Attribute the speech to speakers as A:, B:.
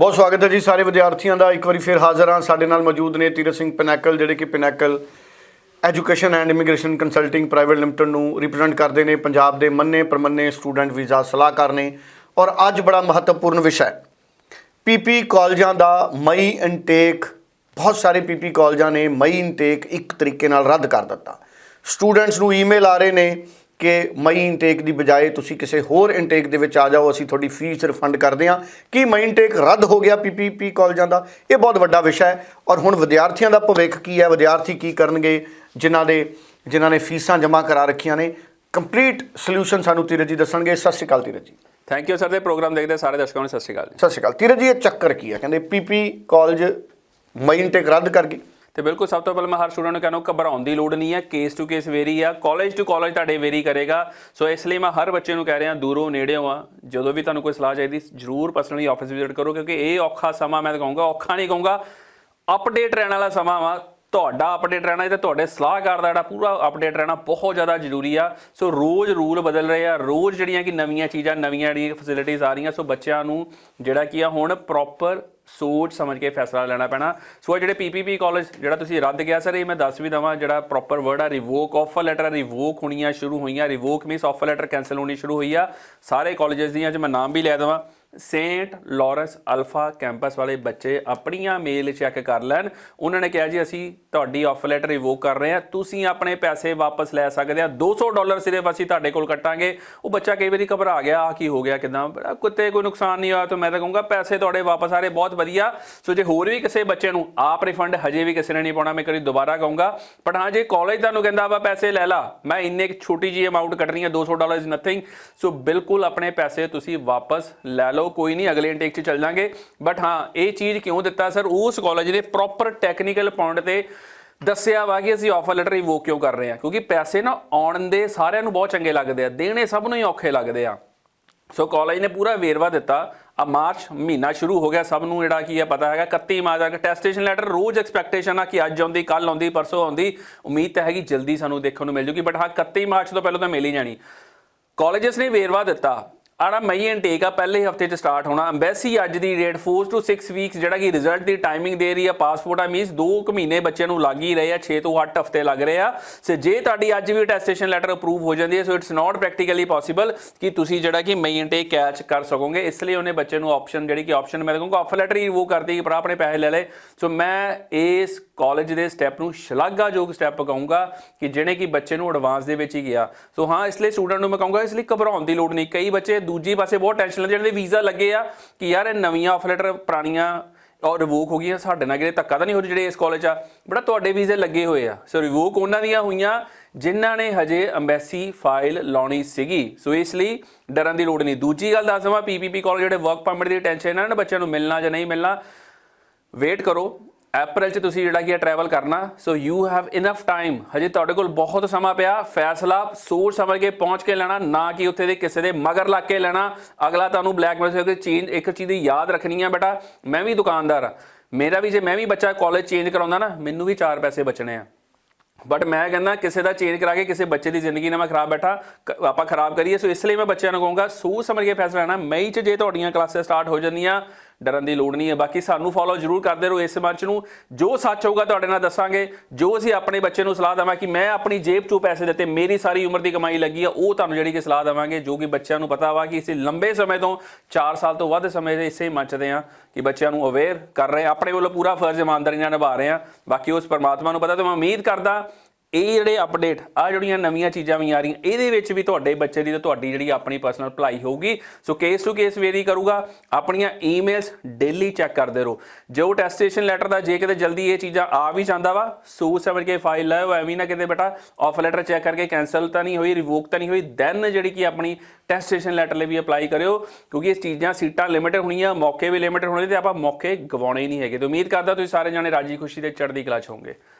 A: ਬਹੁਤ ਸਵਾਗਤ ਹੈ ਜੀ ਸਾਰੇ ਵਿਦਿਆਰਥੀਆਂ ਦਾ। ਇੱਕ ਵਾਰੀ ਫਿਰ ਹਾਜ਼ਰ ਹਾਂ। ਸਾਡੇ ਨਾਲ ਮੌਜੂਦ ਨੇ ਤੀਰਥ ਸਿੰਘ ਪਿਨੈਕਲ, ਜਿਹੜੇ ਕਿ Pinnacle education and immigration consulting private limited ਨੂੰ ਰਿਪਰੈਜ਼ੈਂਟ ਕਰਦੇ ਨੇ। ਪੰਜਾਬ ਦੇ ਮੰਨੇ ਪ੍ਰਮੰਨੇ ਸਟੂਡੈਂਟ ਵੀਜ਼ਾ ਸਲਾਹਕਾਰ ਨੇ। ਔਰ ਅੱਜ ਬੜਾ ਮਹੱਤਵਪੂਰਨ ਵਿਸ਼ਾ ਹੈ। ਪੀਪੀ ਕਾਲਜਾਂ ਦਾ ਮਈ ਇਨਟੇਕ ਬਹੁਤ ਸਾਰੇ ਪੀਪੀ ਕਾਲਜਾਂ ਨੇ ਮਈ ਇਨਟੇਕ ਇੱਕ ਤਰੀਕੇ ਨਾਲ ਰੱਦ ਕਰ ਦਿੱਤਾ। ਸਟੂਡੈਂਟਸ ਨੂੰ ਈਮੇਲ ਆ ਰਹੇ ਨੇ। ਕਿ ਮਈ ਇਨਟੇਕ ਦੀ ਬਜਾਏ ਤੁਸੀਂ ਕਿਸੇ ਹੋਰ ਇਨਟੇਕ ਦੇ ਵਿੱਚ ਆ ਜਾਓ ਅਸੀਂ ਤੁਹਾਡੀ ਫੀਸ ਰਿਫੰਡ ਕਰਦੇ ਹਾਂ। ਕੀ ਮਈ ਇਨਟੇਕ ਰੱਦ ਹੋ ਗਿਆ ਪੀਪੀਪੀ ਕਾਲਜਾਂ ਦਾ? ਇਹ ਬਹੁਤ ਵੱਡਾ ਵਿਸ਼ਾ ਹੈ। ਔਰ ਹੁਣ ਵਿਦਿਆਰਥੀਆਂ ਦਾ ਭਵਿੱਖ ਕੀ ਹੈ? ਵਿਦਿਆਰਥੀ ਕੀ ਕਰਨਗੇ? ਜਿਨ੍ਹਾਂ ਦੇ ਜਿਨ੍ਹਾਂ ਨੇ ਫੀਸਾਂ ਜਮ੍ਹਾਂ ਕਰਾ ਰੱਖੀਆਂ ਨੇ। ਕੰਪਲੀਟ ਸੋਲੂਸ਼ਨ ਸਾਨੂੰ ਧੀਰਜ ਜੀ ਦੱਸਣਗੇ। ਸਤਿ Shri Akal Dheeraj ji.
B: Thank you sir ਦੇ ਪ੍ਰੋਗਰਾਮ ਦੇਖਦੇ ਸਾਰੇ ਦਰਸ਼ਕਾਂ ਨੂੰ। ਸਤਿ ਸ਼੍ਰੀ ਅਕਾਲ ਜੀ।
A: ਸਤਿ ਸ਼੍ਰੀ ਅਕਾਲ। ਧੀਰਜ ਜੀ ਇਹ ਚੱਕਰ ਕੀ ਹੈ? ਕਹਿੰਦੇ ਪੀਪੀ ਕਾਲਜ ਮਈ ਇਨਟੇਕ ਰੱਦ ਕਰ ਗਈ।
B: ਤੇ ਬਿਲਕੁਲ ਸਭ ਤੋਂ ਪਹਿਲਾਂ ਮੈਂ ਹਰ ਸਟੂਡੈਂਟ ਨੂੰ ਕਹਿੰਦਾ ਘਬਰਾਉਣ ਦੀ ਲੋੜ ਨਹੀਂ ਹੈ ਕੇਸ ਟੂ ਕੇਸ ਵੇਰੀ ਆ ਕਾਲਜ ਟੂ ਕਾਲਜ ਤੁਹਾਡੇ ਵੇਰੀ ਕਰੇਗਾ। ਸੋ ਇਸ ਲਈ ਮੈਂ ਹਰ ਬੱਚੇ ਨੂੰ ਕਹਿ ਰਿਹਾ, ਦੂਰੋਂ ਨੇੜਿਓਂ ਆ, ਜਦੋਂ ਵੀ ਤੁਹਾਨੂੰ ਕੋਈ ਸਲਾਹ ਚਾਹੀਦੀ, ਜਰੂਰ ਪਰਸਨਲੀ ਆਫਿਸ ਵਿਜ਼ਿਟ ਕਰੋ, ਕਿਉਂਕਿ ਇਹ ਔਖਾ ਸਮਾਂ ਮੈਂ ਤਾਂ ਕਹੂੰਗਾ, ਔਖਾ ਨਹੀਂ ਕਹੂੰਗਾ ਅਪਡੇਟ ਰਹਿਣ ਵਾਲਾ ਸਮਾਂ ਵਾ। ਤੁਹਾਡਾ ਅਪਡੇਟ ਰਹਿਣਾ ਤੇ ਤੁਹਾਡੇ ਸਲਾਹਕਾਰ ਦਾ ਜਿਹੜਾ ਪੂਰਾ ਅਪਡੇਟ ਰਹਿਣਾ ਬਹੁਤ ਜ਼ਿਆਦਾ ਜ਼ਰੂਰੀ ਆ। ਸੋ ਰੋਜ਼ ਰੂਲ ਬਦਲ ਰਹੇ ਆ। ਰੋਜ਼ ਜਿਹੜੀਆਂ ਕਿ ਨਵੀਆਂ ਚੀਜ਼ਾਂ, ਨਵੀਆਂ ਜਿਹੜੀਆਂ ਫੈਸਿਲਿਟੀਆਂ ਆ ਰਹੀਆਂ ਸੋ ਬੱਚਿਆਂ ਨੂੰ ਜਿਹੜਾ ਕੀ ਆ ਹੁਣ ਪ੍ਰੋਪਰ ਸੋਚ ਸਮਝ ਕੇ ਫੈਸਲਾ ਲੈਣਾ ਪੈਣਾ। ਸੋ ਇਹ ਜਿਹੜੇ ਪੀਪੀਪੀ ਕਾਲਜ ਜਿਹੜਾ ਤੁਸੀਂ ਰੱਦ ਗਿਆ ਸਰ ਇਹ ਮੈਂ ਦੱਸ ਵੀ ਦਵਾਂ, ਜਿਹੜਾ ਪ੍ਰੋਪਰ ਵਰਡ ਆ ਰਿਵੋਕ ਆਫਰ ਲੈਟਰ ਰਿਵੋਕ ਹੋਣੀਆਂ ਸ਼ੁਰੂ ਹੋਈਆਂ revoke means offer letter cancel ਹੋਣੀ ਸ਼ੁਰੂ ਹੋਈ ਆ। ਸਾਰੇ ਕਾਲਜਸ ਦੀਆਂ ਅੱਜ ਮੈਂ ਨਾਮ ਵੀ ਲੈ ਦਵਾਂ। ਸੇਂਟ ਲਾਰੈਂਸ ਅਲਫਾ ਕੈਂਪਸ ਵਾਲੇ ਬੱਚੇ ਆਪਣੀਆਂ ਮੇਲ ਚੈੱਕ ਕਰ ਲੈਣ। ਉਹਨਾਂ ਨੇ ਕਿਹਾ ਜੀ, ਅਸੀਂ ਤੁਹਾਡੀ ਆਫਰ ਲੈਟਰ ਰਿਵੋਕ ਕਰ ਰਹੇ ਹਾਂ। ਤੁਸੀਂ ਆਪਣੇ ਪੈਸੇ ਵਾਪਸ ਲੈ ਸਕਦੇ ਆ। 200 ਡਾਲਰ ਸਿਰਫ ਅਸੀਂ ਤੁਹਾਡੇ ਕੋਲ ਕੱਟਾਂਗੇ। ਉਹ ਬੱਚਾ ਕਈ ਵਾਰੀ ਘਬਰਾ ਗਿਆ ਆ ਕੀ ਹੋ ਗਿਆ, ਕਿਦਾਂ? ਕੁੱਤੇ ਕੋਈ ਨੁਕਸਾਨ ਨਹੀਂ ਹੋਇਆ ਤਾਂ ਮੈਂ ਤਾਂ ਕਹੂੰਗਾ, ਪੈਸੇ ਤੁਹਾਡੇ ਵਾਪਸ ਆ ਰਹੇ, ਬਹੁਤ ਵਧੀਆ। ਸੋ ਜੇ ਹੋਰ ਵੀ ਕਿਸੇ ਬੱਚੇ ਨੂੰ ਆਪ ਰਿਫੰਡ ਹਜੇ ਵੀ ਕਿਸੇ ਨੇ ਨਹੀਂ ਪਾਉਣਾ, ਮੈਂ ਕਰੀ ਦੁਬਾਰਾ ਕਹੂੰਗਾ। ਪਰ ਹਾਂ, ਜੇ ਕਾਲਜ ਤੁਹਾਨੂੰ ਕਹਿੰਦਾ ਵਾ, ਪੈਸੇ ਲੈ ਲਾ। ਮੈਂ ਇੰਨੇ ਕੁ ਛੋਟੀ ਜੀ ਅਮਾਉਂਟ ਕੱਟਣੀ ਹੈ 200 ਡਾਲਰ ਇਜ਼ ਨਥਿੰਗ ਸੋ ਬਿਲਕੁਲ ਆਪਣੇ ਪੈਸੇ ਤੁਸੀਂ ਵਾਪਸ ਲੈ ਲਓ। ਕੋਈ ਨਹੀਂ, ਅਗਲੇ ਇਨਟੇਕ 'ਚ ਚੱਲ ਜਾਾਂਗੇ। ਬਟ ਹਾਂ, ਇਹ ਚੀਜ਼ ਕਿਉਂ ਦਿੱਤਾ ਸਰ? ਉਸ ਕਾਲਜ ਨੇ ਪ੍ਰੋਪਰ ਟੈਕਨੀਕਲ ਪੁਆਇੰਟ ਤੇ ਦੱਸਿਆ ਵਾ ਕਿ ਅਸੀਂ ਆਫਰ ਲੈਟਰ ਰਿਵੋਕ ਕਿਉਂ ਕਰ ਰਹੇ ਹਾਂ। ਕਿਉਂਕਿ ਪੈਸੇ ਨਾ ਆਉਣ ਦੇ ਸਾਰਿਆਂ ਨੂੰ ਬਹੁਤ ਚੰਗੇ ਲੱਗਦੇ ਆ। ਦੇਣੇ ਸਭ ਨੂੰ ਹੀ ਔਖੇ ਲੱਗਦੇ ਆ। ਸੋ ਕਾਲਜ ਨੇ ਪੂਰਾ ਵੇਰਵਾ ਦਿੱਤਾ। ਆ ਮਾਰਚ ਮਹੀਨਾ ਸ਼ੁਰੂ ਹੋ ਗਿਆ ਸਭ ਨੂੰ, ਜਿਹੜਾ ਕੀ ਹੈ ਪਤਾ ਹੈਗਾ। 31 ਮਾਰਚ ਤੱਕ ਟੈਸਟੇਸ਼ਨ ਲੈਟਰ ਰੋਜ਼ ਐਕਸਪੈਕਟੇਸ਼ਨ ਆ ਕਿ ਅੱਜ ਆਉਂਦੀ ਕੱਲ ਆਉਂਦੀ, ਪਰਸੋਂ ਆਉਂਦੀ। ਉਮੀਦ ਤਾਂ ਹੈਗੀ ਜਲਦੀ ਸਾਨੂੰ ਦੇਖਣ ਨੂੰ ਮਿਲ ਜੂਗੀ। ਬਟ ਹਾਂ 31 ਮਾਰਚ ਤੋਂ ਪਹਿਲਾਂ ਤਾਂ ਮਿਲ ਹੀ ਜਾਣੀ। ਕਾਲਜਸ ਨੇ ਵੇਰਵਾ ਦਿੱਤਾ। ਆੜਾ ਮਈ ਇਨਟੇਕ ਆ, ਪਹਿਲੇ ਹਫ਼ਤੇ ਚ ਸਟਾਰਟ ਹੋਣਾ। ਐਮਬੈਸੀ ਅੱਜ ਦੀ ਡੇਟ 4 ਟੂ 6 ਵੀਕਸ ਜਿਹੜਾ ਕਿ ਰਿਜ਼ਲਟ ਦੀ ਟਾਈਮਿੰਗ ਦੇ ਰਹੀ ਆ ਪਾਸਪੋਰਟ ਆ ਮੀਨਸ 2 ਕੁ ਮਹੀਨੇ ਬੱਚਿਆਂ ਨੂੰ ਲੱਗ ਹੀ ਰਹੇ ਆ 6 ਤੋਂ 8 ਹਫ਼ਤੇ ਲੱਗ ਰਹੇ ਆ। ਸੋ ਜੇ ਤੁਹਾਡੀ ਅੱਜ ਵੀ ਟੈਸਟੇਸ਼ਨ ਲੈਟਰ ਅਪਰੂਵ ਹੋ ਜਾਂਦੀ ਹੈ so it's not practically possible ਕਿ ਤੁਸੀਂ ਜਿਹੜਾ ਕਿ ਮਈ ਇਨਟੇਕ ਕੈਚ ਕਰ ਸਕੋਗੇ। ਇਸ ਲਈ ਉਹਨੇ ਬੱਚੇ ਨੂੰ ਆਪਸ਼ਨ ਜਿਹੜੀ ਕਿ ਆਪਸ਼ਨ ਮੈਂ ਕਹੂੰਗਾ ਆਫਰ ਲੈਟਰ ਹੀ ਉਹ ਕਰਦੀ ਕਿ ਭਰਾ ਆਪਣੇ ਪੈਸੇ ਲੈ ਲੈ। ਸੋ ਮੈਂ ਇਸ ਕਾਲਜ ਦੇ ਸਟੈਪ ਨੂੰ ਸ਼ਲਾਘਾਯੋਗ ਸਟੈਪ ਕਹੂੰਗਾ ਕਿ ਜਿਹੜੇ ਕਿ ਬੱਚੇ ਨੂੰ ਐਡਵਾਂਸ ਦੇ ਵਿੱਚ ਹੀ ਗਿਆ। ਸੋ ਹਾਂ, ਇਸ ਲਈ ਸਟੂਡੈਂਟ ਨੂੰ ਮੈਂ ਕਹੂੰਗਾ, ਇਸ ਲਈ ਘਬਰਾਉਣ ਦੀ ਲੋੜ ਨਹੀਂ। ਕਈ ਬੱਚੇ ਦੂਜੇ ਪਾਸੇ ਬਹੁਤ ਟੈਨਸ਼ਨ ਲੈਂਦੇ ਜਿਹੜੇ ਵੀਜ਼ਾ ਲੱਗੇ ਆ, ਕਿ ਯਾਰ ਇਹ ਨਵੀਆਂ ਆਫਰ ਲੈਟਰ ਪੁਰਾਣੀਆਂ ਔਰ ਰਿਵੋਕ ਹੋ ਗਈਆਂ, ਸਾਡੇ ਨਾਲ ਕਿਤੇ ਧੱਕਾ ਤਾਂ ਨਹੀਂ ਹੋ ਰਿਹਾ ਜਿਹੜੇ ਇਸ ਕਾਲਜ ਆ। ਬੜਾ ਤੁਹਾਡੇ ਵੀਜ਼ੇ ਲੱਗੇ ਹੋਏ ਆ। ਸੋ ਰਿਵੋਕ ਉਹਨਾਂ ਦੀਆਂ ਹੋਈਆਂ, ਜਿਨ੍ਹਾਂ ਨੇ ਹਜੇ ਐਮਬੈਸੀ ਫਾਈਲ ਲਾਉਣੀ ਸੀਗੀ। ਸੋ ਇਸ ਲਈ ਡਰਨ ਦੀ ਲੋੜ ਨਹੀਂ। ਦੂਜੀ ਗੱਲ ਦੱਸ ਦਵਾਂ ਪੀਪੀਪੀ ਕਾਲਜ ਜਿਹੜੇ ਵਰਕ ਪਰਮਿਟ ਦੀ ਟੈਨਸ਼ਨ ਇਹਨਾਂ ਨੇ ਬੱਚਿਆਂ ਨੂੰ ਮਿਲਣਾ ਜਾਂ ਨਹੀਂ ਮਿਲਣਾ ਵੇਟ ਕਰੋ। ਅਪ੍ਰੈਲ ਚ ਤੁਸੀਂ ਜਿਹੜਾ ਕੀ ਟਰੈਵਲ ਕਰਨਾ so you have enough time ਹਜੇ ਤੁਹਾਡੇ ਕੋਲ ਬਹੁਤ ਸਮਾਂ ਪਿਆ, ਫੈਸਲਾ ਸੋਚ ਸਮਝ ਕੇ ਪਹੁੰਚ ਕੇ ਲੈਣਾ, ਨਾ ਕਿ ਉੱਥੇ ਦੇ ਕਿਸੇ ਦੇ ਮਗਰ ਲੱਗ ਕੇ ਲੈਣਾ। ਅਗਲਾ ਤੁਹਾਨੂੰ ਬਲੈਕਮੇਲ ਕਰਕੇ ਚੇਂਜ ਇੱਕ ਚੀਜ਼ ਦੀ ਯਾਦ ਰੱਖਣੀ ਆ ਬੇਟਾ, ਮੈਂ ਵੀ ਦੁਕਾਨਦਾਰ ਆ। ਮੇਰਾ ਵੀ, ਜੇ ਮੈਂ ਵੀ ਬੱਚਾ ਕਾਲਜ ਚੇਂਜ ਕਰਾਉਂਦਾ ਨਾ, ਮੈਨੂੰ ਵੀ ਚਾਰ ਪੈਸੇ ਬਚਣੇ ਆ। ਬਟ ਮੈਂ ਕਹਿੰਦਾ, ਕਿਸੇ ਦਾ ਚੇਂਜ ਕਰਾ ਕੇ ਕਿਸੇ ਬੱਚੇ ਦੀ ਜ਼ਿੰਦਗੀ ਨਾ ਮੈਂ ਖਰਾਬ ਬੈਠਾ, ਕ- ਆਪਾਂ ਖਰਾਬ ਕਰੀਏ ਸੋ ਇਸ ਲਈ ਮੈਂ ਬੱਚਿਆਂ ਨੂੰ ਕਹੂੰਗਾ ਸੋਚ ਸਮਝ ਕੇ ਫੈਸਲਾ ਲੈਣਾ। ਮਈ ਚ ਜੇ ਤੁਹਾਡੀਆਂ ਕਲਾਸਾਂ ਸਟਾਰਟ ਹੋ ਜਾਂਦੀਆਂ ਡਰਨ ਦੀ ਲੋੜ ਨਹੀਂ ਹੈ। ਬਾਕੀ ਸਾਨੂੰ ਫੋਲੋ ਜ਼ਰੂਰ ਕਰਦੇ ਰਹੋ ਇਸ ਮੰਚ ਨੂੰ। ਜੋ ਸੱਚ ਹੋਊਗਾ ਤੁਹਾਡੇ ਨਾਲ ਦੱਸਾਂਗੇ। ਜੋ ਅਸੀਂ ਆਪਣੇ ਬੱਚੇ ਨੂੰ ਸਲਾਹ ਦੇਵਾਂ ਕਿ ਮੈਂ ਆਪਣੀ ਜੇਬ ਚੋਂ ਪੈਸੇ ਦਿੱਤੇ, ਮੇਰੀ ਸਾਰੀ ਉਮਰ ਦੀ ਕਮਾਈ ਲੱਗੀ ਆ, ਉਹ ਤੁਹਾਨੂੰ ਜਿਹੜੀ ਕਿ ਸਲਾਹ ਦੇਵਾਂਗੇ, ਜੋ ਕਿ ਬੱਚਿਆਂ ਨੂੰ ਪਤਾ ਵਾ ਕਿ ਅਸੀਂ ਲੰਬੇ ਸਮੇਂ ਤੋਂ 4 ਸਾਲ ਤੋਂ ਵੱਧ ਸਮੇਂ ਦੇ ਇਸੇ ਮੰਚ ਦੇ ਆ ਕਿ ਬੱਚਿਆਂ ਨੂੰ ਅਵੇਅਰ ਕਰ ਰਹੇ ਹਾਂ। ਆਪਣੇ ਵੱਲੋਂ ਪੂਰਾ ਫਰਜ਼ ਇਮਾਨਦਾਰੀ ਨਾਲ ਨਿਭਾ ਰਹੇ ਆ ਬਾਕੀ ਉਸ ਪਰਮਾਤਮਾ ਨੂੰ ਪਤਾ ਤੇ ਮੈਂ ਉਮੀਦ ਕਰਦਾ ਇਹ ਜਿਹੜੇ ਅਪਡੇਟ ਆ ਜਿਹੜੀਆਂ ਨਵੀਆਂ ਚੀਜ਼ਾਂ ਵੀ ਆ ਰਹੀਆਂ, ਇਹਦੇ ਵਿੱਚ ਵੀ ਤੁਹਾਡੇ ਬੱਚੇ ਦੀ ਤੇ ਤੁਹਾਡੀ ਜਿਹੜੀ ਆਪਣੀ ਪਰਸਨਲ ਭਲਾਈ ਹੋਊਗੀ। So case to case vary ਕਰੂਗਾ। ਆਪਣੀਆਂ ਈਮੇਲਸ ਡੇਲੀ ਚੈੱਕ ਕਰਦੇ ਰਹੋ। ਜੋ ਟੈਸਟੇਸ਼ਨ ਲੈਟਰ ਦਾ ਜੇ ਕਿਤੇ ਜਲਦੀ ਇਹ ਚੀਜ਼ਾਂ ਆ ਵੀ ਜਾਂਦਾ ਵਾ ਸੂ ਸਮਝ ਕੇ ਫਾਈਲ ਲਾਓ ਐਵੇਂ ਨਾ ਕਿਤੇ ਬੇਟਾ ਆਫਰ ਲੈਟਰ ਚੈੱਕ ਕਰਕੇ ਕੈਨਸਲ ਤਾਂ ਨਹੀਂ ਹੋਈ ਰਿਵੋਕ ਤਾਂ ਨਹੀਂ ਹੋਈ ਦੈਨ ਜਿਹੜੀ ਕਿ ਆਪਣੀ ਟੈਸਟੇਸ਼ਨ ਲੈਟਰ ਲਈ ਵੀ ਅਪਲਾਈ ਕਰਿਓ। ਕਿਉਂਕਿ ਇਹ ਚੀਜ਼ਾਂ ਸੀਟਾਂ ਲਿਮਿਟਡ ਹੋਣੀਆਂ, ਮੌਕੇ ਵੀ ਲਿਮਿਟਡ ਹੋਣੇ ਤੇ ਆਪਾਂ ਮੌਕੇ ਗਵਾਉਣੇ ਨਹੀਂ ਹੈਗੇ। ਤੇ ਉਮੀਦ ਕਰਦਾ ਤੁਸੀਂ ਸਾਰੇ ਜਾਣੇ ਰਾਜੀ ਖੁਸ਼ੀ ਤੇ ਚੜ੍ਹਦੀ ਕਲਾ ਚ ਹੋਵੋਗੇ।